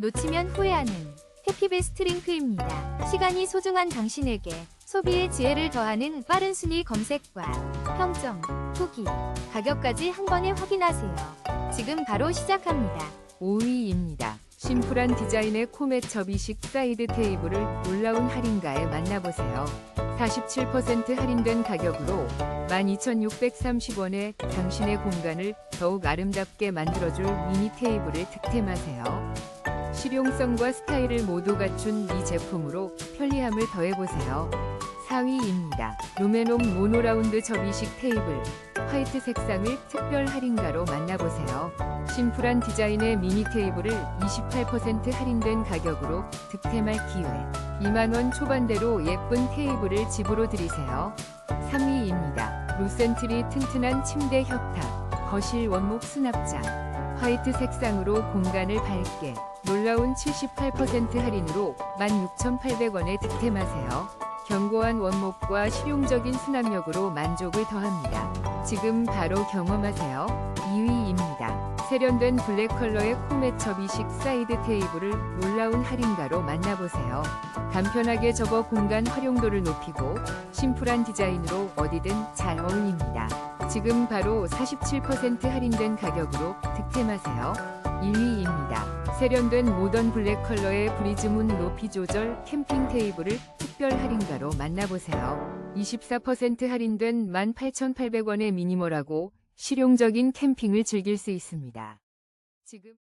놓치면 후회하는 해피베스트 링크입니다. 시간이 소중한 당신에게 소비의 지혜를 더하는 빠른 순위 검색과 평점, 후기, 가격까지 한 번에 확인하세요. 지금 바로 시작합니다. 5위입니다. 심플한 디자인의 코멧 접이식 사이드 테이블을 놀라운 할인가에 만나보세요. 47% 할인된 가격으로 12,630원에 당신의 공간을 더욱 아름답게 만들어줄 미니 테이블을 득템하세요. 실용성과 스타일을 모두 갖춘 이 제품으로 편리함을 더해보세요. 4위입니다. 루메놈 모노라운드 접이식 테이블 화이트 색상을 특별 할인가로 만나보세요. 심플한 디자인의 미니 테이블을 28% 할인된 가격으로 득템할 기회. 2만원 초반대로 예쁜 테이블을 집으로 들이세요. 3위입니다. 루센트리 튼튼한 침대 협탁, 거실 원목 수납장. 화이트 색상으로 공간을 밝게. 놀라운 78% 할인으로 16,800원에 득템하세요. 견고한 원목과 실용적인 수납력으로 만족을 더합니다. 지금 바로 경험하세요. 2위입니다. 세련된 블랙 컬러의 코멧 접이식 사이드 테이블을 놀라운 할인가로 만나보세요. 간편하게 접어 공간 활용도를 높이고 심플한 디자인으로 어디든 잘 어울립니다. 지금 바로 47% 할인된 가격으로 득템하세요. 1위입니다. 세련된 모던 블랙 컬러의 브리즈문 높이 조절 캠핑 테이블을 특별 할인가로 만나보세요. 24% 할인된 18,800원의 미니멀하고 실용적인 캠핑을 즐길 수 있습니다. 지금